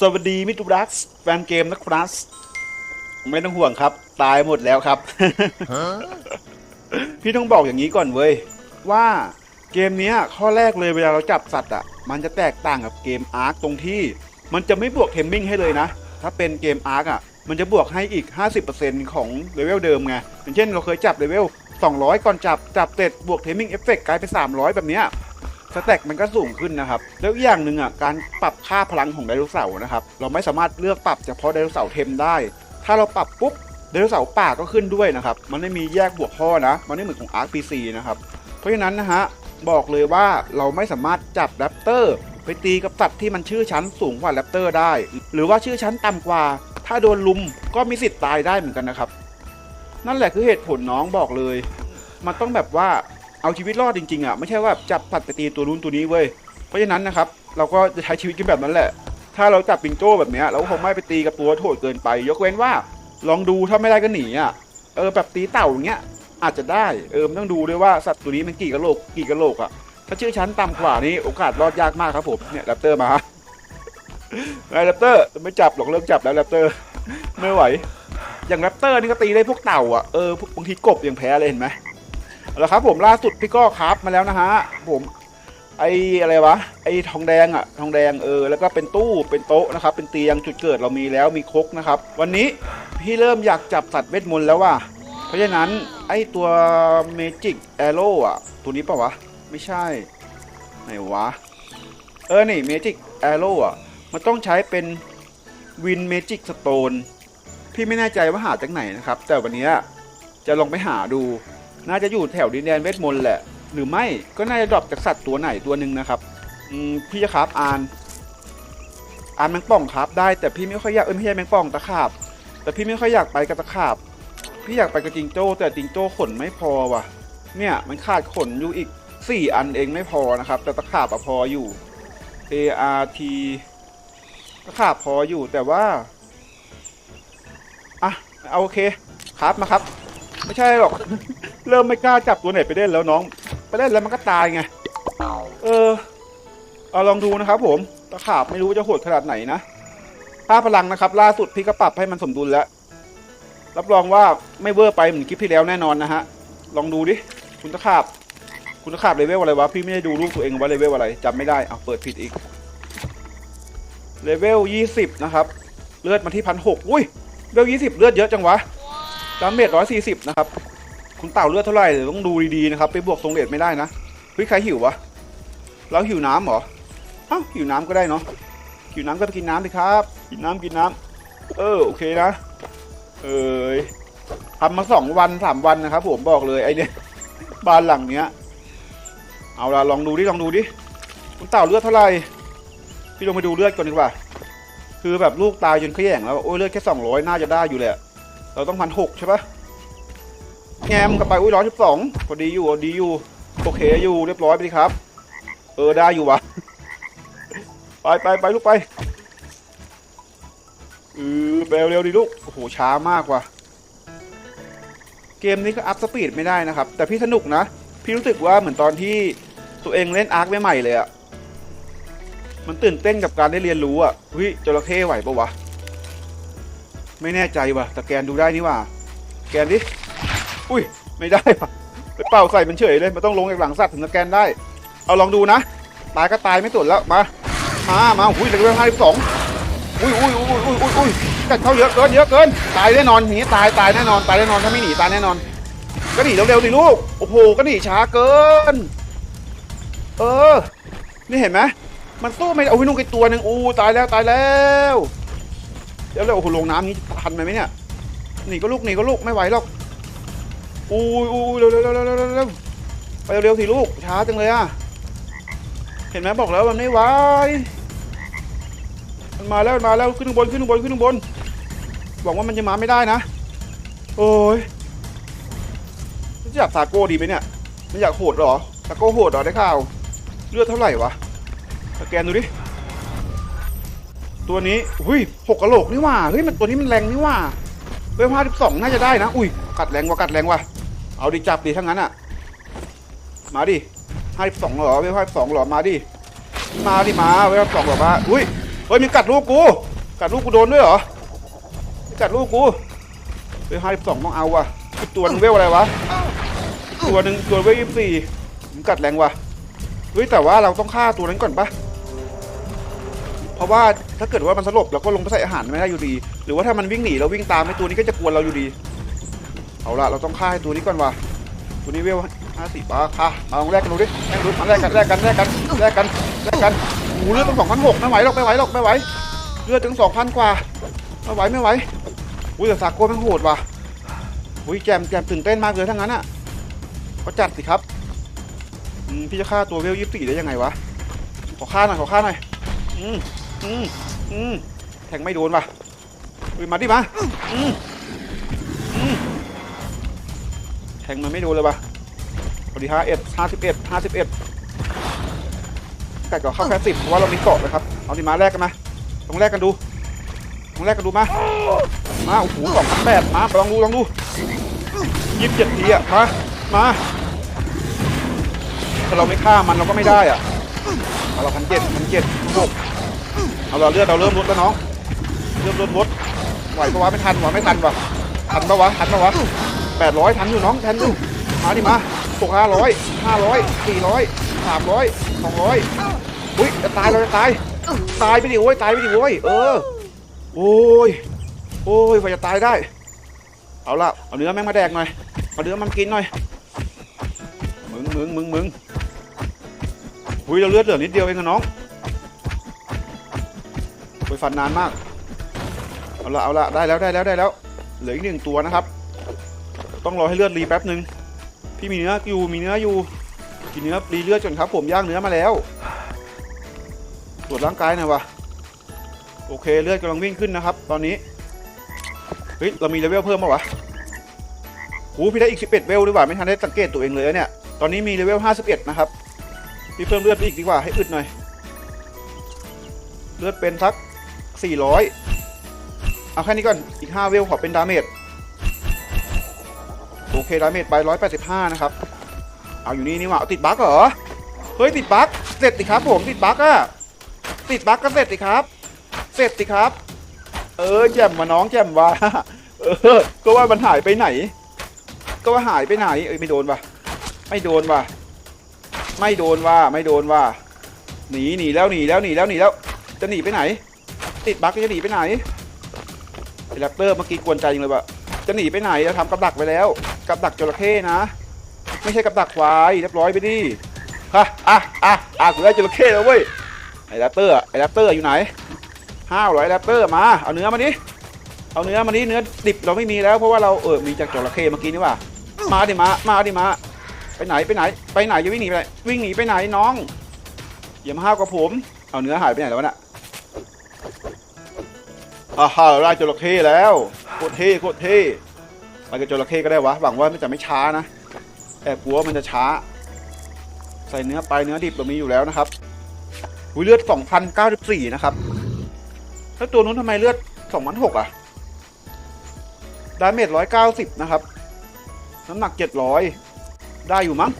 สวัสดีมิตรรักแฟนเกมนะครับไม่ต้องห่วงครับ ตายหมดแล้วครับ พี่ต้องบอกอย่างนี้ก่อนเว้ย ว่าเกมนี้ข้อแรกเลยเวลาเราจับสัตว์อะ มันจะแตกต่างกับเกมอาร์คตรงที่ มันจะไม่บวกเทมมิ่งให้เลยนะ ถ้าเป็นเกมอาร์คอะ มันจะบวกให้อีก 50%ของเลเวลเดิมไงอย่างเช่นเราเคยจับเลเวล200 ก่อนจับจับเสร็จบวกเทมมิ่งเอฟเฟกกลายเป็น300 แบบเนี้ย สแต็กมันก็สูงขึ้นนะครับ แล้วอีกอย่างหนึ่งอะการปรับค่าพลังของไดโนเสาร์นะครับ เราไม่สามารถเลือกปรับเฉพาะไดโนเสาร์เทมได้ ถ้าเราปรับปุ๊บไดโนเสาร์ป่าก็ขึ้นด้วยนะครับ มันไม่มีแยกบวกข้อนะ มันไม่เหมือนของ Arc PC นะครับ เพราะฉะนั้นนะฮะบอกเลยว่าเราไม่สามารถจับแรปเตอร์ไปตีกับสัตว์ที่มันชื่อชั้นสูงกว่าแรปเตอร์ได้ หรือว่าชื่อชั้นต่ำกว่า ถ้าโดนลุมก็มีสิทธิ์ตายได้เหมือนกันนะครับ นั่นแหละคือเหตุผลน้องบอกเลย มันต้องแบบว่า เอาชีวิตรอดจริงๆอะไม่ใช่ว่าจับสัตว์ไปตีตัวนู้นตัวนี้เว้ยเพราะฉะนั้นนะครับเราก็จะใช้ชีวิตกันแบบนั้นแหละ ถ้าเราจับปิงโจ้แบบเนี้ยเราคงไม่ไปตีกับตัวโหดเกินไป ยกเว้นว่า ลองดูถ้าไม่ได้ก็หนีอะเออแบบตีเต่าอย่างเงี้ยอาจจะได้เออมันต้องดูด้วยว่าสัตว์ตัวนี้มันกี่กะโหลกกี่กะโหลกอะถ้าชื่อชั้นต่ำกว่านี้โอกาสรอดยากมากครับผมเนี่ยแรปเตอร์มาไอแรปเตอร์ไม่จับหรอกเลิกจับแล้วแรปเตอร์ไม่ไหว อย่างแรปเตอร์นี่ก็ตีได้พวกเต่าอะเออบางทีกบยังแพ้เลยเห็นไหม เอาละครับผมล่าสุดพี่ก็ครับมาแล้วนะฮะผมไออะไรวะไอทองแดงอะทองแดงเออแล้วก็เป็นตู้เป็นโต๊ะนะครับ เป็นเตียงจุดเกิดเรามีแล้วมีครกนะครับ วันนี้พี่เริ่มอยากจับสัตว์เวทมนต์แล้วว่ะเพราะฉะนั้นไอตัวเมจิกแอโร่อะตัวนี้ปล่าวะ ไม่ใช่ไหนวะ เออนี่เมจิกแอโร่อะมันต้องใช้เป็นวินเมจิกสโตนพี่ไม่แน่ใจว่าหาจากไหนนะครับ แต่วันนี้จะลองไปหาดู น่าจะอยู่แถวดินแดนเวทมนต์แหละ หรือไม่ก็น่าจะดรอปจากสัตว์ตัวไหนตัวหนึ่งนะครับอืมพี่จะครับอ่านอ่านแมงป่องครับได้แต่พี่ไม่ค่อยอยากเอ้ยไม่ใช่แมงป่องตะขาบ แต่พี่ไม่ค่อยอยากไปกับตะขาบ พี่อยากไปกับจิงโจ้ แต่จิงโจ้ขนไม่พอว่ะ เนี่ยมันขาดขนอยู่อีก 4 อันเองไม่พอนะครับ แต่ตะขาบอะพออยู่ ART ตะขาบพออยู่แต่ว่าอะเอาโอเคครับมาครับ ไม่ใช่หรอก เริ่มไม่กล้าจับตัวไหนไปเล่นแล้วน้อง ไปเล่นแล้วมันก็ตายไง เออ เอาลองดูนะครับผม ตะขาบไม่รู้จะโหดขนาดไหนนะค่าพลังนะครับ ล่าสุดพี่ก็ปรับให้มันสมดุลแล้ว รับรองว่าไม่เวอร์ไปเหมือนคลิปที่แล้วแน่นอนนะฮะ ลองดูดิ คุณตะขาบ คุณตะขาบเลเวลอะไรวะ พี่ไม่ได้ดูรูปตัวเองว่าเลเวลอะไรจำไม่ได้เอาเปิดผิดอีก เลเวลยี่สิบนะครับ เลือดมาที่พันหกอุ้ยเลเวลยี่สิบเลือดเยอะจังวะ ดาเมจร้อยสี่สิบนะครับ คุณเต่าเลือดเท่าไหร่เดี๋ยวต้องดูดีๆนะครับ ไปบวกทรงเดชไม่ได้นะเฮ้ยใครหิววะเราหิวน้ำเหรออ้าวหิวน้ำก็ได้เนาะหิวน้ำก็ไปกินน้ำดิครับ กินน้ำกินน้ำเออโอเคนะเอยทำมาสองวันสามวันนะครับ ผมบอกเลยไอเนี้ยบ้านหลังเนี้ย เอาละลองดูดิลองดูดิคุณเต่าเลือดเท่าไหร่พี่ลงไปดูเลือดก่อนดีกว่า คือแบบลูกตายจนขย่งแล้วโอ้ยเลือดแค่สองร้อยน่าจะได้อยู่แหละ เราต้องพันหกใช่ปะแงมกลับไปอุ้ยร้อยสิบสองพอดีอยู่ดีอยู่โอเคอยู่เรียบร้อยไปดีครับ เออได้อยู่วะไปไปไปลูกไปเออไปเร็วๆดิลูกโอ้โหช้ามากว่ะเกมนี้ก็อัพสปีดไม่ได้นะครับ แต่พี่สนุกนะ พี่รู้สึกว่าเหมือนตอนที่ตัวเองเล่นอาร์คใหม่ๆเลยอะมันตื่นเต้นกับการได้เรียนรู้อะเฮ้ยจระเข้ไหวปะวะ ไม่แน่ใจว่ะแต่แกนดูได้นี่ว่ะแกนดิอุ้ยไม่ได้ปะไปเป่าใส่มันเฉยเลยมันต้องลงจากหลังสัตว์ถึงจะแกนได้ เอาลองดูนะตายก็ตายไม่สนแล้วมามามาอุ้ยเหลือห้าสิบสองอุ้ยอุ้ยอุ้ยอุ้ยอุ้ยอุ้ยกัดเข้าเยอะเกินเยอะเกินตายแน่นอนอย่างนี้ตายตายแน่นอนตายแน่นอนถ้าไม่หนีตายแน่นอน ก็หนีเร็วๆดิลูกโอ้โหก็หนีช้าเกิน เออ นี่เห็นไหมมันสู้ไม่ได้โอ้นุ่งไอตัวหนึ่งอู้ตายแล้วตายแล้ว เดี๋ยวเร็วโอ้โหลงน้ำนี้ทันไหมเนี่ยหนีก็ลูกหนีก็ลูกไม่ไหวหรอกอุ้ยอุ้ยเร็วเร็วเร็วเร็วเร็วเร็วไปเร็วๆสิลูกช้าจังเลยอะเห็นไหมบอกแล้วมันไม่ไหวมันมาแล้วมันมาแล้วขึ้นข้งบนขึ้นข้งบนขึ้นข้งบนบอกว่ามันจะมาไม่ได้นะโอ้ยจะจับซาโก้ดีไหมเนี่ยมันอยากโหดเหรอซาโก้โหดเหรอได้ข่าวเลือดเท่าไหร่วะสแกนดูดิ ตัวนี้อุ้ยหกกะโหลกนี่ว่าเฮ้ยมันตัวนี้มันแรงนี่ว่าเวลห้าสิบสองน่าจะได้นะอุ้ยกัดแรงว่ะกัดแรงว่ะเอาดิจับดิทั้งนั้นอะ มาดิห้าสิบสองหรอเวลห้าสิบสองหรอมาดิมาดิมาเวลห้าสิบสองหรอมาอุ้ยเฮ้ยมีกัดลูกกูกัดลูกกูโดนด้วยเหรอมีกัดลูกกูไปห้าสิบสองต้องเอาว่ะตัวหนึงเวลอะไรวะตัวหนึ่งตัวเวลยี่สิบสี่มันกัดแรงว่ะเฮ้ยแต่ว่าเราต้องฆ่าตัวนั้นก่อนปะ เพราะว่าถ้าเกิดว่ามันสลบเราก็ลงไปใส่อาหารไม่ได้อยู่ดี หรือว่าถ้ามันวิ่งหนีเราวิ่งตามไอ้ตัวนี้ก็จะกวนเราอยู่ดี เอาละเราต้องฆ่าไอ้ตัวนี้ก่อนว่ะตัวนี้เวลห้าสิบอะค่ะมาลองแลกกันดูดิแลกดูมาแลกกันแลกกันแลกกันแลกกันแลกกันโอ้เลือดตั้งสองพันหกไม่ไหวหรอกไม่ไหวหรอกไม่ไหวเลือดถึงสองพันกว่าไม่ไหวไม่ไหวอุ้ยแต่ซาโก้แมันโหดว่ะอุ้ยแจมแจมตื่นเต้นมากเลยทั้งนั้นอะก็จัดสิครับพี่จะฆ่าตัวเวลยี่สิบสี่ได้ยังไงวะขอฆ่าหน่อยขอฆ่าหน่อยอืม อืมอืมแทงไม่โดนว่ะอุ้ยมาดิมาอืมอืมแทงมันไม่โดนเลยว่ะสวัสดีห้าเอ็ดห้าสิบเอ็ดห้าสิบเอ็ดแต่ก็เข้าแค่สิบเพราะว่าเรามีเกาะนะครับ เอาดิมาแลกกันมาลองแลกกันดูลองแลกกันดูมา มาโอ้โหสองพันแปดมาลองดูลองดูยี่สิบเจ็ดทีอะมามาถ้าเราไม่ฆ่ามันเราก็ไม่ได้อะเอาเราพันเจ็ดพันเจ็ดหก เอาเราเลือดเราเริ่มลดแล้วน้องเริ่มลดลดไหวปะวะไม่ทันวะไม่ทันวะทันปะวะทันปะวะแปดร้อยทันอยู่น้องทันอยู่มาดิมาหกห้าร้อยห้าร้อยสี่ร้อยสามร้อยสองร้อยอุ้ยจะตายเราจะตายตายไปดิโว้ยตายไปดิโว้ยเออโอ้ยโอ้ยกว่าจะตายได้ เอาละเอาเนื้อแม่งมาแดกหน่อยเอาเนื้อมันกินหน่อยมึงมึงมึงมึงหุ้ยเราเลือดเหลือนิดเดียวเองอะน้อง ไปฟันนานมาก เอาละเอาละได้แล้วได้แล้วได้แล้ว เหลืออีกหนึ่งตัวนะครับ ต้องรอให้เลือดรีแป๊บหนึ่งพี่มีเนื้ออยู่มีเนื้ออยู่กินเนื้อรีเลือดจนครับ ผมย่างเนื้อมาแล้วตรวจร่างกายหน่อยวะโอเคเลือดกำลังวิ่งขึ้นนะครับ ตอนนี้เฮ้ยเรามีเลเวลเพิ่มป่าวะโหพี่ได้อีก11เลเวลดีกว่าไม่ทันได้สังเกตตัวเองเลยเนี่ยตอนนี้มีเลเวล51นะครับพี่เพิ่มเลือดอีกดีกว่าให้อึดหน่อย เลือดเป็นสัก 400 เอาแค่นี้ก่อน อีก 5 เวลขอเป็นดาเมจ โอเค ดาเมจไป 185 นะครับ เอาอยู่นี่นี่หว่าเอาติดบั๊กเหรอ เฮ้ย ติดบั๊กเสร็จสิครับผม ติดบั๊กอะติดบั๊กก็เสร็จสิครับ เสร็จสิครับ เออ แจ่มมาน้องแจ่มว่า เออ ก็ว่ามันหายไปไหน ก็ว่าหายไปไหน เอ้ยไม่โดนว่ะ ไม่โดนว่ะ ไม่โดนว่ะ ไม่โดนว่ะ หนีหนีแล้วหนีแล้วหนีแล้วหนีแล้ว จะหนีไปไหน ติดบั๊กจะหนีไปไหนไอ้แรปเตอร์เมื่อกี้กวนใจจริงเลยว่ะจะหนีไปไหนเราทำกับดักไปแล้ว กับดักจระเข้นะ ไม่ใช่กับดักควายเรียบร้อยไปดิฮะอะอะอะกูได้จระเข้แล้วเว้ยไอ้แรปเตอร์ไอ้แรปเตอร์อยู่ไหนห้าร้อยแรปเตอร์มาเอาเนื้อมาดิเอาเนื้อมาดิเนื้อดิบเราไม่มีแล้วเพราะว่าเราเออมีจากจระเข้เมื่อกี้นี่ว่ามาดิมามาดิมาไปไหนไปไหน ไปไหนจะวิ่งหนีไปไหนวิ่งหนีไปไหนน้องอย่ามาห้าวกับผม เอาเนื้อหายไปไหนแล้ววะน่ะ อ่าฮ่าเราได้จระเข้แล้วโคตรเท่โคตรเท่ไปกับจระเข้ก็ได้วะหวังว่ามันจะไม่ช้านะแต่กลัวมันจะช้า ใส่เนื้อไปเนื้อดิบเรามีอยู่แล้วนะครับอุ้ยเลือด2,094นะครับแล้วตัวนู้นทำไมเลือดสองพันหกอะดาเมจร้อยเก้าสิบนะครับ น้ำหนักเจ็ดร้อยได้อยู่มั้ง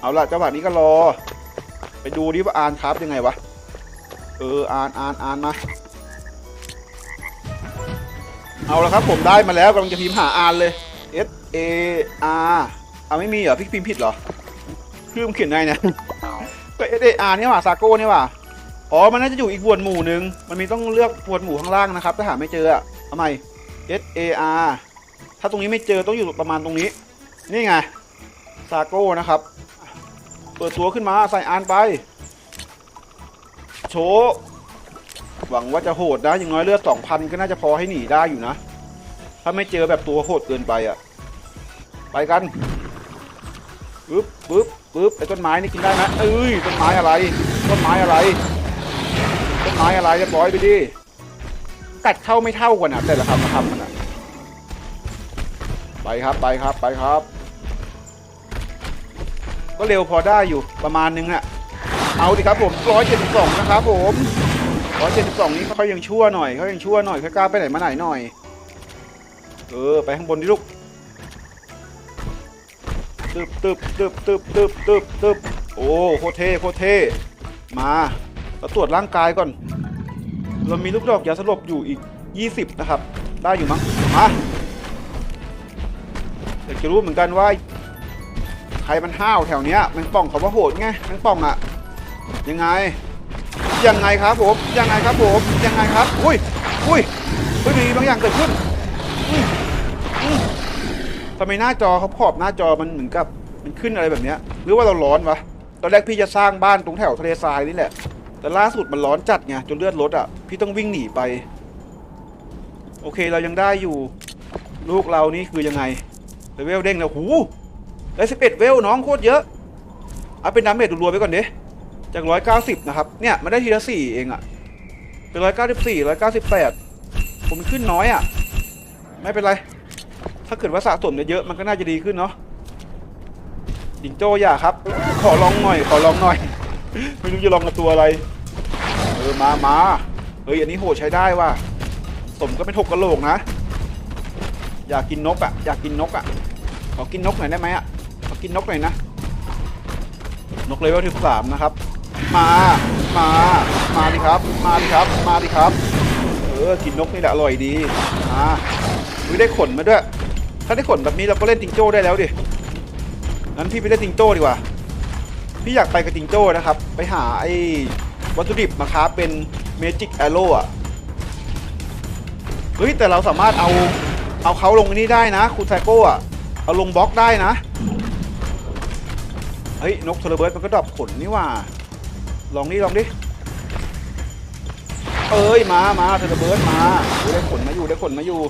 เอาล่ะจังหวะนี้ก็รอ ไปดูดิว่าอ่านครับยังไงวะ เอออ่านอ่านอ่านมา เอาละครับผมได้มาแล้วกำลังจะพิมพ์หาอ่านเลย S A R อ่าไม่มีเหรอพี่พิมพ์ผิดเหรอคือมันเขียนไงเนี่ยก็ S A R เนี่ยว่ะซาโก้เนี่ยว่ะอ๋อมันน่าจะอยู่อีกหมวดหมู่หนึ่งมันมีต้องเลือกหมวดหมู่ข้างล่างนะครับ ถ้าหาไม่เจออะทำไม S A R ถ้าตรงนี้ไม่เจอต้องอยู่ประมาณตรงนี้ นี่ไงซาโก้นะครับเปิดตัวขึ้นมาใส่อานไป โชว์ หวังว่าจะโหดนะอย่างน้อยเลือด2,000ก็น่าจะพอให้หนีได้อยู่นะ ถ้าไม่เจอแบบตัวโหดเกินไปอะไปกันปึ๊บปึ๊บปึ๊บไอ้ต้นไม้นี่กินได้ไหมเอ้ยต้นไม้อะไร ต้นไม้อะไร ต้นไม้อะไรเรียบร้อยไปดิกัดเข้าไม่เท่ากันอะแต่ละคำละคำมันอะไปครับไปครับไปครับ ก็เร็วพอได้อยู่ประมาณนึงอะเอาดิครับผม172นะครับผม 172นี้เขายังชั่วหน่อยเขายังชั่วหน่อยเขากล้าไปไหนมาไหนหน่อย เออไปข้างบนดิลูกตึบตึบตึบตึบตึบตึบตึบโอ้โคเท่โคเท่มาเราตรวจร่างกายก่อน เรามีลูกดอกยาสลบอยู่อีก 20 นะครับ ได้อยู่มั้งมาอยากจะรู้เหมือนกันว่า ใครมันห้าวแถวเนี้ยมันป่องเขาว่าโหดไงมันป่องอะยังไง ยังไงครับผม ยังไงครับผม ยังไงครับ อุ้ย อุ้ยอุ้ยมีบางอย่างเกิดขึ้นทำไมหน้าจอเขาขอบหน้าจอมันเหมือนกับมันขึ้นอะไรแบบเนี้ย หรือว่าเราร้อนวะ ตอนแรกพี่จะสร้างบ้านตรงแถวทะเลทรายนี่แหละ แต่ล่าสุดมันร้อนจัดไงจนเลือดลดอะ พี่ต้องวิ่งหนีไป โอเคเรายังได้อยู่ ลูกเรานี่คือยังไงเลเวลเด้งแล้วหูได้สิบเอ็ดเวลน้องโคตรเยอะ เอาเป็นดาเมจรัวๆไปก่อนดิ จากร้อยเก้าสิบนะครับ เนี่ยมันได้ทีละสี่เองอะเป็นร้อยเก้าสิบสี่ร้อยเก้าสิบแปดผมขึ้นน้อยอะไม่เป็นไร ถ้าเกิดว่าสะสมเยอะๆมันก็น่าจะดีขึ้นเนาะจิงโจ้อย่าครับ ขอลองหน่อย ขอลองหน่อย ไม่รู้จะลองกับตัวอะไร เออ มามาเฮ้ย อันนี้โหดใช้ได้ว่ะ สมก็เป็นหกกะโหลกนะ อยากกินนกอะอยากกินนกอะขอกินนกหน่อยได้ไหมอะขอกินนกหน่อยนะ นกเลเวลที่สามนะครับ มา มา มาดิครับ มาดิครับ มาดิครับ เออ กินนกนี่แหละอร่อยดี มาอุ้ยได้ขนมาด้วย ถ้าได้ขนแบบนี้เราก็เล่นจิงโจ้ได้แล้วดิ งั้นพี่ไปเล่นจิงโจ้ดีกว่า พี่อยากไปกับจิงโจ้นะครับ ไปหาไอ้วัตถุดิบมาค้าเป็นเมจิกแอโร่อะเฮ้ยแต่เราสามารถเอาเอาเขาลงนนี้ได้นะ คุณไซโก้อะเอาลงบล็อกได้นะ เฮ้ยนกเทเลเบิร์ดมันก็ดรอปขนนี่ว่า ลองนี่ลองดิ เอ้ย มามาเทเลเบิร์ดมาได้ขนมาอยู่ได้ขนมาอยู่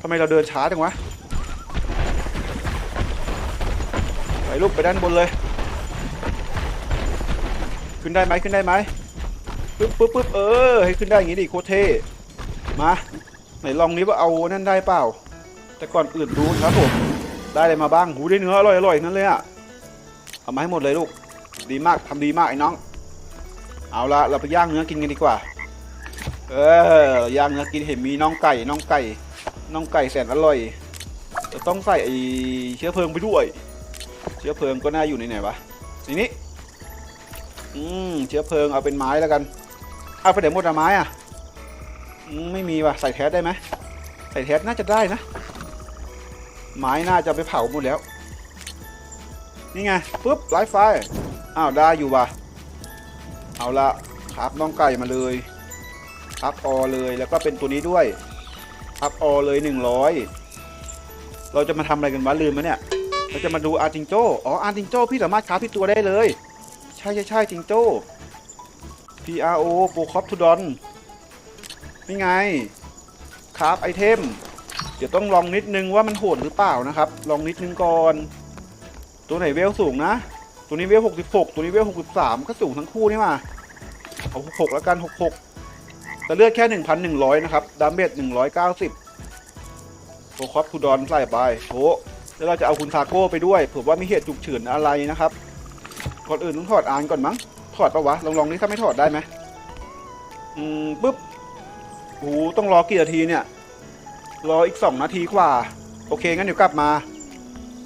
ทำไมเราเดินช้าจังวะ ไปลูกไปด้านบนเลย ขึ้นได้ไหมขึ้นได้ไหมปึ๊บปึ๊บปึ๊บเออ ให้ขึ้นได้อย่างงี้ดิโคตรเท่ มาไหนลองนี้ว่าเอานั่นได้เปล่า แต่ก่อนอื่นดูครับผม ได้อะไรมาบ้าง หูได้เนื้ออร่อยอร่อยนั่นเลยอะเอามาให้หมดเลยลูก ดีมากทำดีมากไอ้น้อง เอาละเราไปย่างเนื้อกินกันดีกว่า เออย่างเนื้อกินเห็นมีน้องไก่น้องไก่ น้องไก่แสนอร่อยจะต้องใส่ไอเชื้อเพลิงไปด้วย เชื้อเพลิงก็น่าอยู่ในไหนวะในนี้อืมเชื้อเพลิงเอาเป็นไม้แล้วกันเอาไปไหนหมดอะไม้อะไม่มีว่ะใส่แทสได้ไหมใส่แทสน่าจะได้นะ ไม้น่าจะไปเผาหมดแล้ว นี่ไงปุ๊บไลฟ์ไฟ อ้าวได้อยู่ว่ะ เอาละครับน้องไก่มาเลยครับออเลยแล้วก็เป็นตัวนี้ด้วยครับออเลยหนึ่งร้อยเราจะมาทำอะไรกันวะลืมไหมเนี่ย เราจะมาดูอาร์จิงโจ้ อ๋ออาร์จิงโจ้พี่สามารถคราฟที่ตัวได้เลย ใช่ใช่ใช่จิงโจ้ PRO โปรคอปทูดอนนี่ไงคราฟไอเทม เดี๋ยวต้องลองนิดนึงว่ามันโหดหรือเปล่านะครับ ลองนิดนึงก่อน ตัวไหนเวลสูงนะ ตัวนี้เวล66ตัวนี้เวล63ก็สูงทั้งคู่นี่มาเอา66แล้วกัน66แต่เลือดแค่1,100นหนึ่งร้อยนะครับ ดาเมจ190โปรคอปทูดอนใส่ไปโถแล้วเราจะเอาคุณทาโก้ไปด้วยเผื่อว่ามีเหตุฉุกเฉินอะไรนะครับ ก่อนอื่นต้องถอดอานก่อนมั้ง ถอดปะวะ ลองลองนี่ถ้าไม่ถอดได้ไหมอืมปุ๊บโอ้โหต้องรอกี่นาทีเนี่ย รออีกสองนาทีกว่า โอเคงั้นเดี๋ยวกลับมา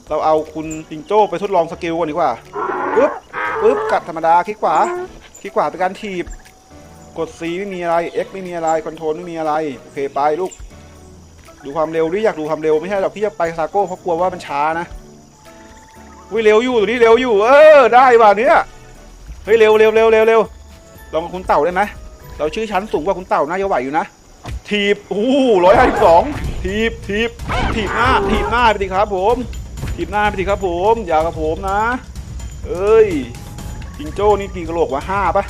เราเอาคุณจิงโจ้ไปทดลองสกิลก่อนดีกว่า ปุ๊บปุ๊บกัดธรรมดาคลิกขวาคลิกขวาเป็นการถีบ กด C ไม่มีอะไร X ไม่มีอะไรคอนโทรลไม่มีอะไรโอเคไปลูก ดูความเร็วดิอยากดูความเร็วไม่ใช่หรอกพี่จะไปซาโก้เพราะกลัวว่ามันช้านะวิ่งเร็วอยู่ตัวนี้เร็วอยู่ เออได้ว่ะเนี่ยเฮ้ยเร็วเร็วเร็วเร็วเร็วลองกับคุณเต่าได้ไหมเราชื่อชั้นสูงกว่าคุณเต่าน่าจะไหวอยู่นะถีบโอ้ร้อยห้าสิบสองถีบถีบถีบหน้าถีบหน้าไปดิครับผมถีบหน้าไปดิครับผมอย่ากับผมนะ เอ้ยจิงโจ้นี่กี่กะโหลกวะห้าปะ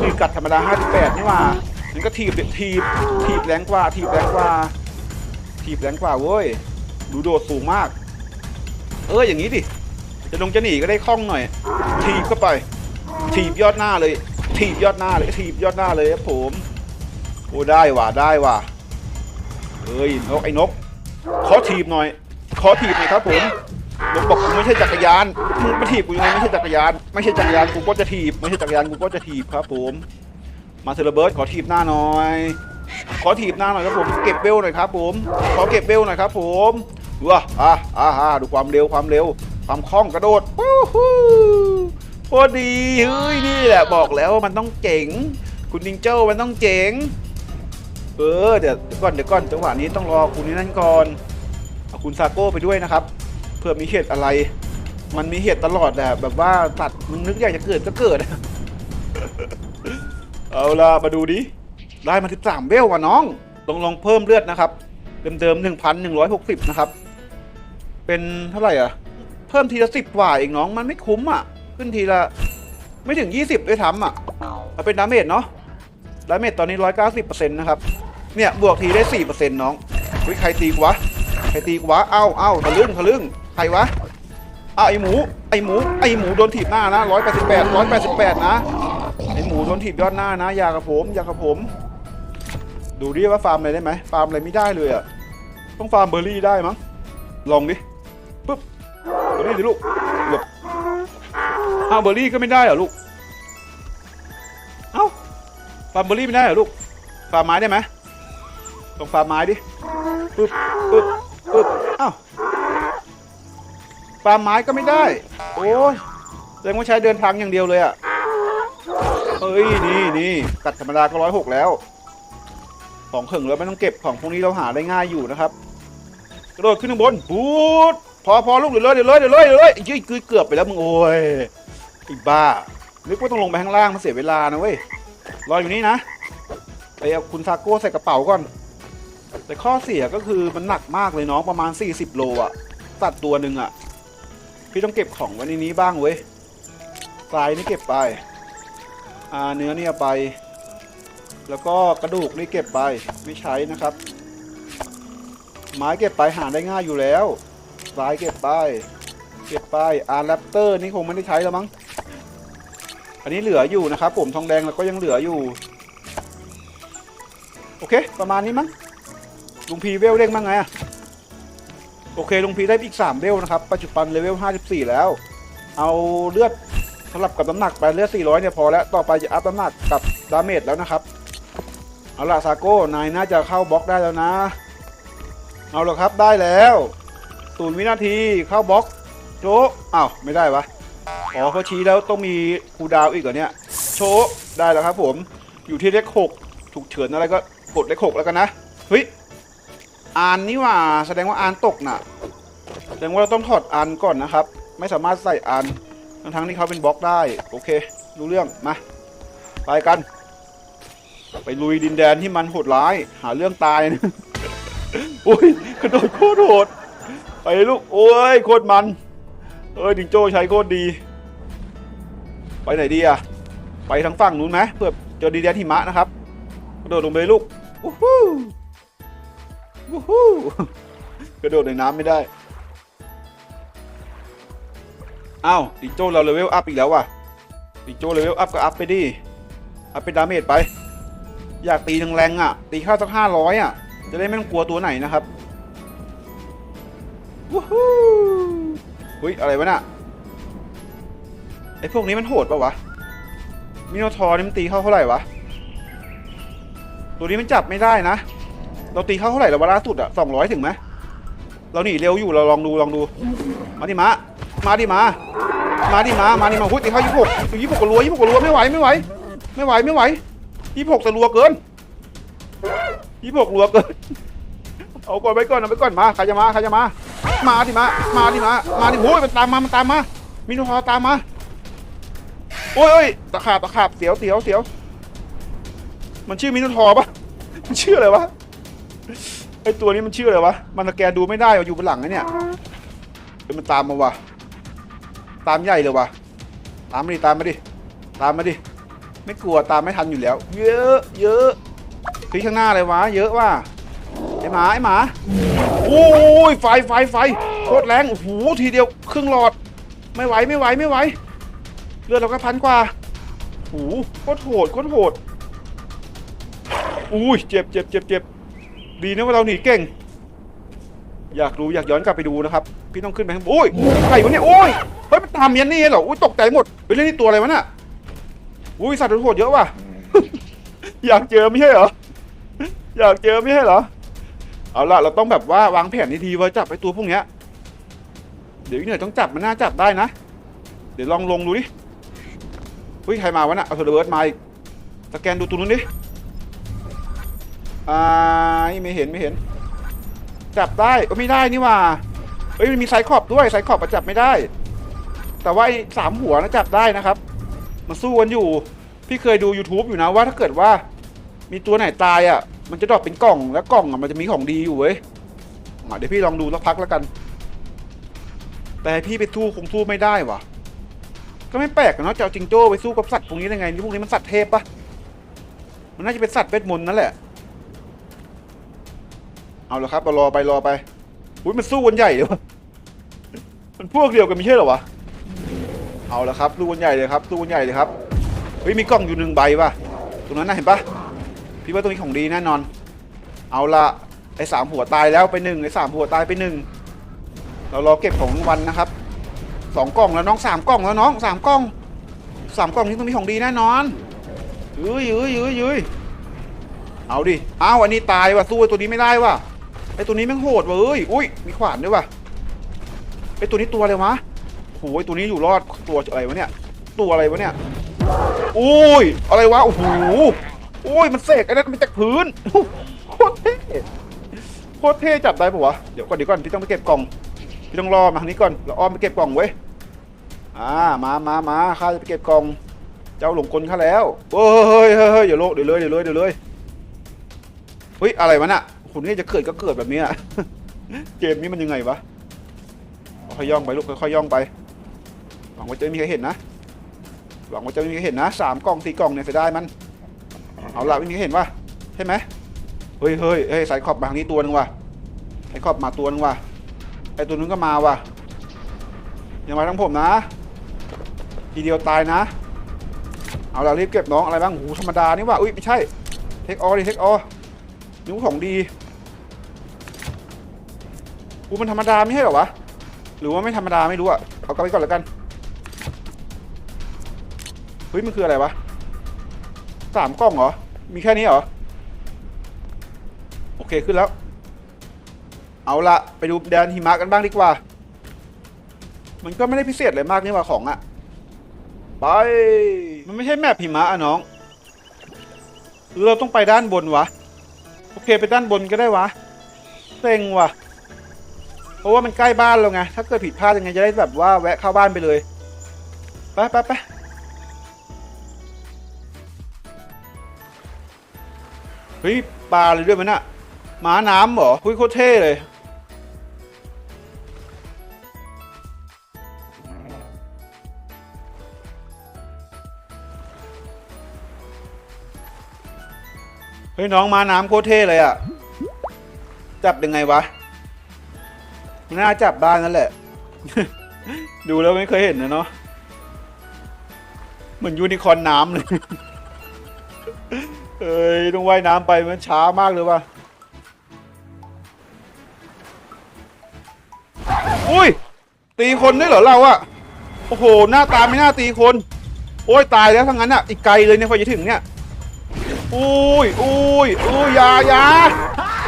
คือกัดธรรมดาห้าสิบแปดนี่ว่ามันก็ถีบถีบถีบแรงกว่า ถีบแรงกว่า ถีบแรงกว่าเว้ยดูโดดสูงมาก เอออย่างนี้ดิจะลงจะหนีก็ได้คล่องหน่อย ถีบเข้าไป ถีบยอดหน้าเลย ถีบยอดหน้าเลย ถีบยอดหน้าเลยครับผมโอ้ได้ว่ะได้ว่ะเอ้ยนกไอ้นกขอถีบหน่อย ขอถีบหน่อยครับผม นกบอกกูไม่ใช่จักรยาน มึงมาถีบกูยังไงไม่ใช่จักรยาน ไม่ใช่จักรยานกูก็จะถีบ ไม่ใช่จักรยานกูก็จะถีบครับผม มาเทเลเบิร์ดขอถีบหน้าหน่อย ขอถีบหน้าหน่อยครับผม เก็บเบลหน่อยครับผม ขอเก็บเบลหน่อยครับผมว้าอะอ่าอ่าดูความเร็วความเร็ว ความคล่องกระโดดวู้โคตรดี เฮ้ยนี่แหละบอกแล้วว่ามันต้องเจ๋ง คุณนิงเจ้ามันต้องเจ๋ง เออเดี๋ยวเดี๋ยวก่อนเดี๋ยวก่อนจังหวะนี้ต้องรอคุณนี่นั่นก่อนเอาคุณซาโก้ไปด้วยนะครับ เพื่อมีเหตุอะไร มันมีเหตุตลอดแหละแบบว่าตัดมึงนึกอยากจะเกิดก็เกิด เอาล่ะมาดูดิได้มา13เวลว่ะน้องต้องลองเพิ่มเลือดนะครับ เดิมๆ1,160นะครับ เป็นเท่าไหร่อะ เพิ่มทีละสิบกว่าเองน้องมันไม่คุ้มอะ ขึ้นทีละ ไม่ถึง20ด้วยทำอะเอาเป็นดาเมจเนาะดาเมจตอนนี้190%นต์นะครับเนี่ยบวกทีได้4%น้องวิใครตีกวะใครตีกวะเอ้าเอ้าทะลึ่งทะลึ่ง ใครวะอ้าวไอหมูไอหมูไอหมูโดนถีบหน้านะ188 188นะไอหมูโดนถีบยอดหน้านะอย่ากับผมอย่ากับผม ดูดิว่าฟาร์มอะไรได้ไหมฟาร์มอะไรไม่ได้เลยอะต้องฟาร์มเบอร์รี่ได้มั้งลองดิปึ๊บเบอร์รี่ดิลูกหลบอ้าวเบอร์รี่ก็ไม่ได้เหรอลูกเอ้าฟาร์มเบอร์รี่ไม่ได้เหรอลูกฟาร์มไม้ได้ไหมลองฟาร์มไม้ดิปึ๊บปึ๊บปึ๊บอ้าวาร์มไม้ก็ไม่ได้ โอ้ยแสดงว่าใช้เดินทางอย่างเดียวเลยอะเฮ้ยนี่นี่กัดธรรมดาก็ร้อยหกแล้วของเข่งแล้วไม่ต้องเก็บของพวกนี้เราหาได้ง่ายอยู่นะครับกระโดดขึ้นข้างบนบูดพอพอลูกเดี๋ยวเลยเดี๋ยวเลยเดี๋ยวเลยเดี๋ยวเลยยี่คือเกือบไปแล้วมึงโอ้ยอีบ้านึกว่าต้องลงไปข้างล่างมันเสียเวลานะเว้ยรออยู่นี่นะไปเอาคุณซาโก้ใส่กระเป๋าก่อน แต่ข้อเสียก็คือมันหนักมากเลยน้องประมาณ 40 โลอะสัตว์ตัวหนึ่งอะ พี่ต้องเก็บของไว้ในนี้บ้างเว้ยทรายนี่เก็บไป อ่าเนื้อเนี่ยไป แล้วก็กระดูกนี่เก็บไปไม่ใช้นะครับ ไม้เก็บไปหาได้ง่ายอยู่แล้วทรายเก็บไปเก็บไปอาร์แรปเตอร์นี่คงไม่ได้ใช้แล้วมั้ง อันนี้เหลืออยู่นะครับผมทองแดงแล้วก็ยังเหลืออยู่ โอเค ประมาณนี้มั้งลุงพีเวลเด้งบ้างไงอะ โอเคลุงพีได้อีก3เวลนะครับ ปัจจุบันเลเวล 54 แล้ว เอาเลือดสลับกับน้ำหนักไปเลือด 400 เนี่ยพอแล้ว ต่อไปจะอัพน้ำหนักกับดาเมจแล้วนะครับ เอาล่ะซาโก้ นายน่าจะเข้าบล็อกได้แล้วนะ เอาละครับได้แล้วศูนย์วินาทีเข้าบล็อกโชะอ้าวไม่ได้วะอ๋อเขาชี้แล้วต้องมีคูดาวอีกเหรอเนี่ย โชได้แล้วครับผม อยู่ที่เลขหกถูกเฉินอะไรก็กดเลขหกแล้วกันนะ เฮ้ย อ่านนี่ว่าแสดงว่าอ่านตกน่ะ แสดงว่าเราต้องถอดอ่านก่อนนะครับ ไม่สามารถใส่อ่านทั้งทั้งที่เขาเป็นบล็อกได้ โอเครู้เรื่องมาไปกัน ไปลุยดินแดนที่มันโหดร้าย หาเรื่องตายนะโอ้ยกระโดดโคตรโหดไปลูกโอ้ยโคตรมันเอ้ยดิงโจ้ใช้โคตรดี ไปไหนดีอะไปทางฝั่งนู้นไหมเพื่อเจอดินแดนหิมะนะครับกระโดดลงไปลูกวู้ฮู้ วู้ฮู้กระโดดในน้ำไม่ได้อ้าวดิโจ้เราเลเวลอัพอีกแล้วว่ะดิโจ้เลเวลอัพก็อัพไปดิอัพเป็นดาเมจไป อยากตีงแรงอะ ตีข้าสักห้าร้อยอะ จะได้ไม่ต้องกลัวตัวไหนนะครับวู้ฮู้เฮ้ยอะไรวะน่ะไอพวกนี้มันโหดปะวะมิโนทอร์นี่มันตีเข้าเท่าไหร่วะตัวนี้มันจับไม่ได้นะ เราตีเข้าเท่าไหร่แล้ววะล่าสุดอะสองร้อยถึงไหมเราหนีเร็วอยู่เราลองดูลองดู มาดิมา มาดิมา มาดิมา มาดิมาหุ้ยตีเข้ายี่หกยี่หกกรัวยี่หกกรัวไม่ไหวไม่ไหว ไม่ไหวไม่ไหวยี่หกแต่รัวเกินยี่หกรัวเกิน เอาก่อนไปก่อนเอาไปก่อนมาใครจะมาใครจะมา มาดิมา มาดิมา มาดิโอ้ยมันตามมา มันตามมา มิโนทอร์ตามมา โอ้ยโอ้ยตะขาบตะขาบเสียวเสียวเสียว มันชื่อมิโนทอร์ปะมันชื่ออะไรวะ ไอตัวนี้มันชื่ออะไรวะ มันสแกนดูไม่ได้ว่ะอยู่บนหลังไอเนี่ยเดี๋ยวมันตามมาวะตามใหญ่เลยวะตามมาดิตามมาดิตามมาดิไม่กลัวตามไม่ทันอยู่แล้ว เยอะเยอะพี่ข้างหน้าเลยวะเยอะว่ะไอหมาไอหมาโอ้ยไฟไฟไฟโคตรแรงโอ้โหทีเดียวครึ่งหลอด ไม่ไหวไม่ไหวไม่ไหวเลือดเราก็พันกว่าโอ้โหโคตรโหดโคตรโหดอุ้ยเจ็บเจ็บเจ็บเจ็บ ดีนะว่าเราหนีเก่ง อยากรู้อยากย้อนกลับไปดูนะครับ พี่ต้องขึ้นไปข้างบนโอ้ยใครวะเนี่ยโอ้ยเฮ้ยมันตามเมียนนี่เหรออุ้ยตกใจหมดเฮ้ยเรื่องนี้ตัวอะไรวะน่ะอุ้ยสัตว์โหดเยอะว่ะ อยากเจอไม่ใช่เหรออยากเจอไม่ใช่เหรอเอาล่ะเราต้องแบบว่าวางแผนดีๆไว้จับไอ้ตัวพวกเนี้ยเดี๋ยวอีกหน่อยต้องจับมันน่าจับได้นะ เดี๋ยวลองลงดูดิเฮ้ยใครมาวะน่ะเอาเทอร์เบิร์ดมาอีกสแกนดูตัวนู้นดิ อ่าไม่เห็นไม่เห็น จับได้ก็ไม่ได้นี่ว่าเอ้ยมันมีไซคอบด้วยไซคอบมาจับไม่ได้ แต่ว่าไอ้สามหัวนะจับได้นะครับมาสู้กันอยู่ พี่เคยดู YouTube อยู่นะว่าถ้าเกิดว่า มีตัวไหนตายอะ มันจะดรอปเป็นกล่องแล้วกล่องอะมันจะมีของดีอยู่เว้ยเดี๋ยวพี่ลองดูสักพักแล้วกัน แต่พี่ไปสู้คงสู้ไม่ได้ว่ะ ก็ไม่แปลกอะเจะเอาจิงโจ้ไปสู้กับสัตว์พวกนี้ได้ไงนี่พวกนี้มันสัตว์เทพปะมันน่าจะเป็นสัตว์เวทมนต์นั่นแหละ เอาละครับเรารอไปรอไปอุ้ยมันสู้กันใหญ่เลยวะมันพวกเดียวกันไม่ใช่เหรอวะเอาละครับสู้กันใหญ่เลยครับสู้กันใหญ่เลยครับเฮ้ยมีกล้องอยู่หนึ่งใบป่ะตรงนั้นนะเห็นปะพี่ว่าตรงนี้ของดีแน่นอน เอาละไอ้สามหัวตายแล้วไปหนึ่งไอ้สามหัวตายไปหนึ่งเรารอเก็บของวัลนะครับสองกล่องแล้วน้องสามกล่องแล้วน้องสามกล่องสามกล่องนี้ต้องมีของดีแน่นอนยื้อยื้อยื้อยื้อเอาดิเอาอันนี้ตายว่ะสู้ไอ้ตัวนี้ไม่ได้ว่ะ ไอตัวนี้แม่งโหดว่ะเอ้ย อุ้ย มีขวานด้วยว่ะไอตัวนี้ตัวอะไรวะโอ้ยตัวนี้อยู่รอดตัวอะไรวะเนี่ย ตัวอะไรวะเนี่ย อุ้ย อะไรวะ โอ้โหโอ้ย มันเสกไอ้นั่นมันจากพื้น โคตรเท่ โคตรเท่จับได้ปะวะ เดี๋ยวก่อนเดี๋ยวก่อนพี่ต้องไปเก็บกล่อง พี่ต้องรอมาทางนี้ก่อนแล้วอ้อมไปเก็บกล่องเว้ย อ่า มามามาข้าจะไปเก็บกล่อง เจ้าหลงกลข้าแล้วเฮ้ยเฮ้ยเฮ้ยเฮ้ยเดี๋ยวโลกเดี๋ยวเลยเดี๋ยวเลยเดี๋ยวเลย เฮ้ย อะไรวะน่ะ คุณนี่จะเกิดก็เกิดแบบนี้ยเกมนี้มันยังไงวะค่อยย่องไปลูกค่อยๆย่องไปหวังว่าจะไม่มีใครเห็นนะหวังว่าจะไม่มีใครเห็นนะสามกล่องสี่กล่องเนี่ยเสียดายมัน เอาละไม่มีใครเห็นวะใช่ไหมเฮ้ยเฮ้ยเฮ้ยสายขอบมาทางนี้ตัวนึงว่ะสายขอบมาตัวนึงว่ะไอตัวนู้นก็มาว่ะอย่ามาทั้งผมนะ ทีเดียวตายนะ เอาเรารีบเก็บน้องอะไรบ้างหูธรรมดานี่ว่ะอุ้ยไม่ใช่เทคออดิเทคออนิ้วของดี กูมันธรรมดาไม่ใช่เหรอวะ หรือว่าไม่ธรรมดาไม่รู้อะเอากลับไปก่อนแล้วกัน เฮ้ยมันคืออะไรวะสามกล้องเหรอ มีแค่นี้เหรอ โอเคขึ้นแล้ว เอาละไปดูแดนหิมะกันบ้างดีกว่า มันก็ไม่ได้พิเศษอะไรมากนี่ว่าของอะไป มันไม่ใช่แมปหิมะอะน้องหรือเราต้องไปด้านบนวะ โอเคไปด้านบนก็ได้วะเซ็งว่ะ เพราะว่ามันใกล้บ้านเราไง ถ้าเกิดผิดพลาดยังไงจะได้แบบว่าแวะเข้าบ้านไปเลย ไปไปไปเฮ้ยปลาเลยด้วยมันอะม้าน้ำเหรอคุยโคตรเท่เลย เฮ้ยน้องมาน้ำโคตรเท่เลยอะจับยังไงวะ น่าจับบ้านนั่นแหละ ดูแล้วไม่เคยเห็นนะเนาะเหมือนยูนิคอร์นน้ำเลยเอ้ยต้องว่ายน้ำไปมันช้ามากเลยว่ะอุ้ย ตีคนได้เหรอเราอะโอ้โห หน้าตาไม่น่าตีคน โอ้ยตายแล้วทั้งนั้นอะอีกไกลเลยเนี่ยพอจะถึงเนี่ยอุ้ยอุ้ยอุ้ยยายา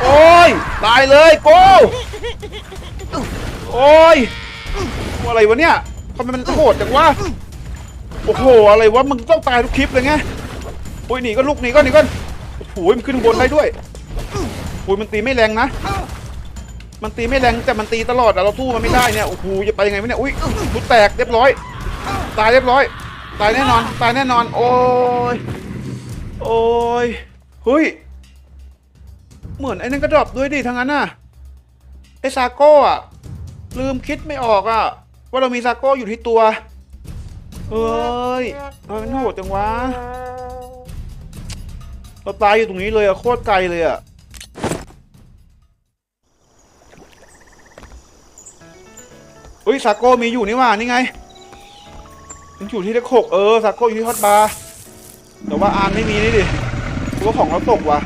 โอ้ย ตายเลยโก้ โอ้ยอะไรวะเนี่ยทำไมมันโหดจังวะโอ้โหอะไรวะมึงต้องตายทุกคลิปเลยไงโอ้ยหนีก็ลุกหนีก็หนีก็โอ้โหมันขึ้นบนได้ด้วยโอ้ยมันตีไม่แรงนะ มันตีไม่แรงแต่มันตีตลอดอะเราสู้มันไม่ได้เนี่ยโอ้โหจะไปยังไงวะเนี่ยอุ้ยมุดแตกเรียบร้อย ตายเรียบร้อย ตายแน่นอน ตายแน่นอน โอ้ยโอ้ยเฮ้ยเหมือนไอ้นั่นก็ดรอปด้วยดิทั้งนั้นน่ะไอ้ซาโก้อะ ลืมคิดไม่ออกอะว่าเรามีซาโก้อยู่ที่ตัว เอ้ยทำไมมันโหดจังวะ เราตายอยู่ตรงนี้เลยอะโคตรไกลเลยอะเฮ้ยซาโก้มีอยู่นี่ว่านี่ไงมันอยู่ที่เลขหกเออซาโก้อยู่ที่ฮอตบาร์แต่ว่าอานไม่มีนี่ดิตัวของเราตกว่ะ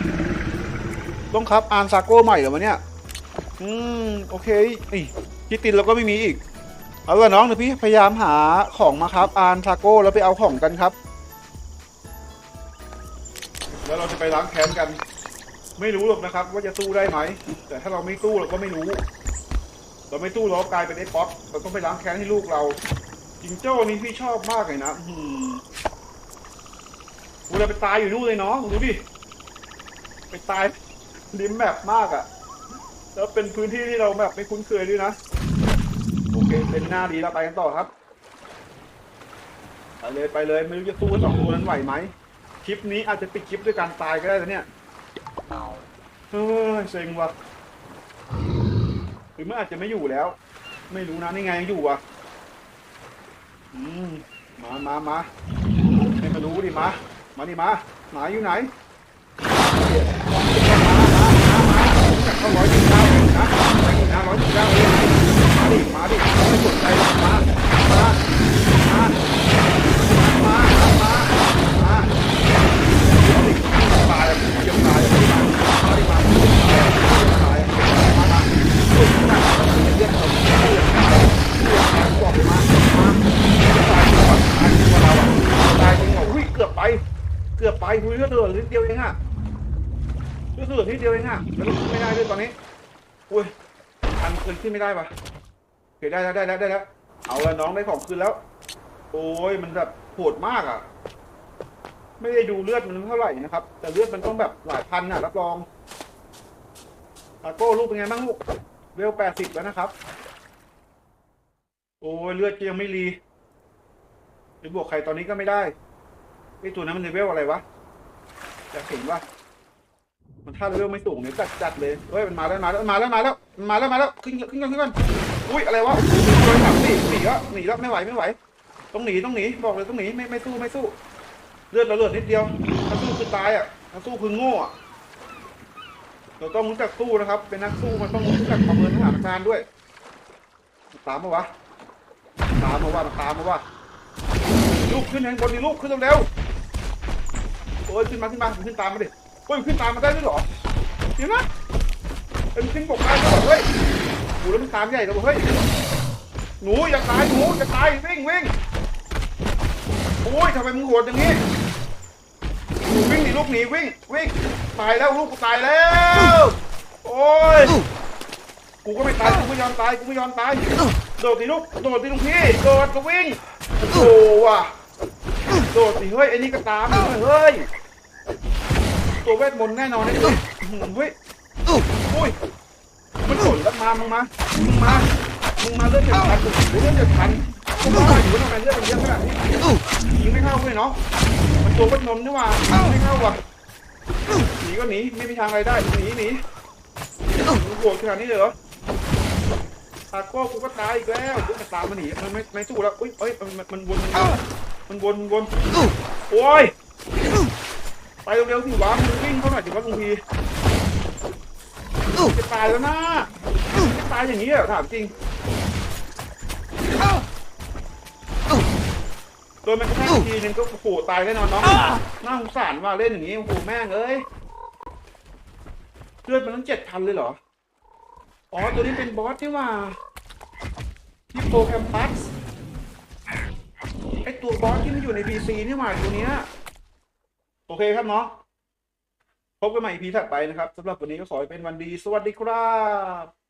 ต้องครับอานซาโก้ใหม่เหรอวะเนี่ย อืม โอเคอี คิดตินเราก็ไม่มีอีก เอาละน้องเดี๋ยวพี่พยายามหาของมาครับ อานซาโก้แล้วไปเอาของกันครับ แล้วเราจะไปล้างแค้นกัน ไม่รู้หรอกนะครับ ว่าจะสู้ได้ไหม แต่ถ้าเราไม่สู้เราก็ไม่รู้ เราไม่สู้เรากลายเป็นไอ้ป๊อปเราต้องไปล้างแค้นให้ลูกเรา จิงโจ้นี่พี่ชอบมากเลยนะอือหือกูจะไปตายอยู่นู่นเลยน้องดูดิ ไปตายริมแมปมากอะ่ะ แล้วเป็นพื้นที่ที่เราแบบไม่คุ้นเคยด้วยนะ เป็นหน้าดีแล้วไปกันต่อครับไปเลยไปเลยไม่รู้จะสู้กับสองตัวนั้นไหวไหมคลิปนี้อาจจะปิดคลิปด้วยการตายก็ได้นะเนี่ยเฮ้ยเซ็งว่ะหรือมันอาจจะไม่อยู่แล้ว ไม่รู้นะนี่ไงยังอยู่อะอืมมามามาให้มารู้ดิมา มาดิมาหมาอยู่ไหนมามามามาจากเข้าร้อยสิบเก้าเองนะไปอีกนะร้อยสิบเก้าเองมา ดิมาดิไม่สนใจมามามามามามามาเอาดิตายอะเกี่ยวตายมาดิมามาดิมาเกี่ยวตายมามาสุดหนักเรียกเขาเรียกเขาเรียกเขาบอกเลยมามาตายจริงว่ะตายจริงว่ะเราอะตายจริงว่ะอุ้ยเกือบไป เกือบไปคุยเรื่องเดือดนิดเดียวเองอะรู้สึกนิดเดียวเองอะแล้วขึ้นไม่ได้ด้วยตอนนี้อุ้ยทันคืนขึ้นไม่ได้ปะ เคได้แล้วได้แล้วได้แล้วเอาละน้องได้ของคืนแล้ว โอ้ยมันแบบโหดมากอะไม่ได้ดูเลือดมันเท่าไหร่นะครับ แต่เลือดมันต้องแบบหลายพันอะรับรองตาโก้ลูกเป็นไงบ้างลูกเวลแปดสิบแล้วนะครับ โอ้ยเลือดยังไม่รีไปบวกใครตอนนี้ก็ไม่ได้ไอตัวนั้นมันเลเวลอะไรวะอยากเห็นว่ามันท่าเลเวลไม่สูงเนี่ยจัดจัดเลยเฮ้ยมันมาแล้วมาแล้วมาแล้วมาแล้วมาแล้วมาแล้วขึ้นขึ้นกันขึ้น อุ้ยอะไรวะโดนถังหนีหนีแล้วหนีแล้วไม่ไหวไม่ไหว ต้องหนีต้องหนีบอกเลยต้องหนีไม่ไม่สู้ไม่สู้ เลือดเราเลือดนิดเดียวถ้าสู้คือตายอะถ้าสู้คือโง่อะเราต้องรู้จักสู้นะครับ เป็นนักสู้มันต้องรู้จักประเมินสถานการณ์ด้วย ตามมาวะตามมาว่าตามมาว่าลูกขึ้นแทงบนดิลูกขึ้นเร็วโอ้ยขึ้นมาขึ้นมาขึ้นตามมาดิเฮ้ยขึ้นตามมาได้ด้วยเหรอเดี๋ยวนะเป็นขึ้นบกได้ด้วยเหรอเฮ้ย โอ้แล้วมันตามใหญ่แล้วเฮ้ยหนูอย่าตายหนูอย่าตายวิ่งวิ่งโอ้ยทำไมมึงโหดอย่างนี้หนูวิ่งหนีลูกหนีวิ่งวิ่งตายแล้วลูกกูตายแล้วโอ้ยกูก็ไม่ตายกูไม่ยอมตายกูไม่ยอมตายโดดสิลูกโดดสิลุงพี่โดดก็วิ่งโอ้โหว่ะโดดสิเฮ้ยไอ้นี่ก็ตามเฮ้ยตัวเวทมนต์แน่นอนไอ้ตัวเฮ้ยอุ้ย มันสนแล้วมามึงมา มึงมา มึงมาเลือดเจ็ดพันเลือดเจ็ดพันกูว่าอยู่ว่าทำไมเลือดมันเยอะขนาดนี้ยิงไม่เข้าเลยเนาะ มันตัวเวทมนต์นี่หว่าไม่เข้าว่ะหนีก็หนี ไม่มีทางอะไรได้ หนีหนีมึงโกรธขนาดนี้เลยเหรอตาโก้กูก็ตายอีกแล้วกูจะตามมันหนีมันไม่ไม่สู้แล้วอุ้ยเอ้ยมันมันวนมันวนมันวนโอ้ยไปเร็วๆสิวะมึงวิ่งเข้าหน่อยสิวะลุงพี จะตายแล้วนะจะตายอย่างนี้เหรอถามจริงโดนมันกระแทกทีนึงก็โอ้โหตายแน่นอนเนาะน่าสงสารว่าเล่นอย่างนี้โอ้โหแม่งเอ้ยเลือดมันตั้งเจ็ดพันเลยเหรอ อ๋อ ตัวนี้เป็นบอสที่ว่าที่โปรแกรมปัสไอตัวบอสที่มันอยู่ใน PC นี่หว่าตัวเนี้ย โอเคครับเนาะ พบกันใหม่ EP ถัดไปนะครับสำหรับวันนี้ก็ขอให้เป็นวันดี สวัสดีครับ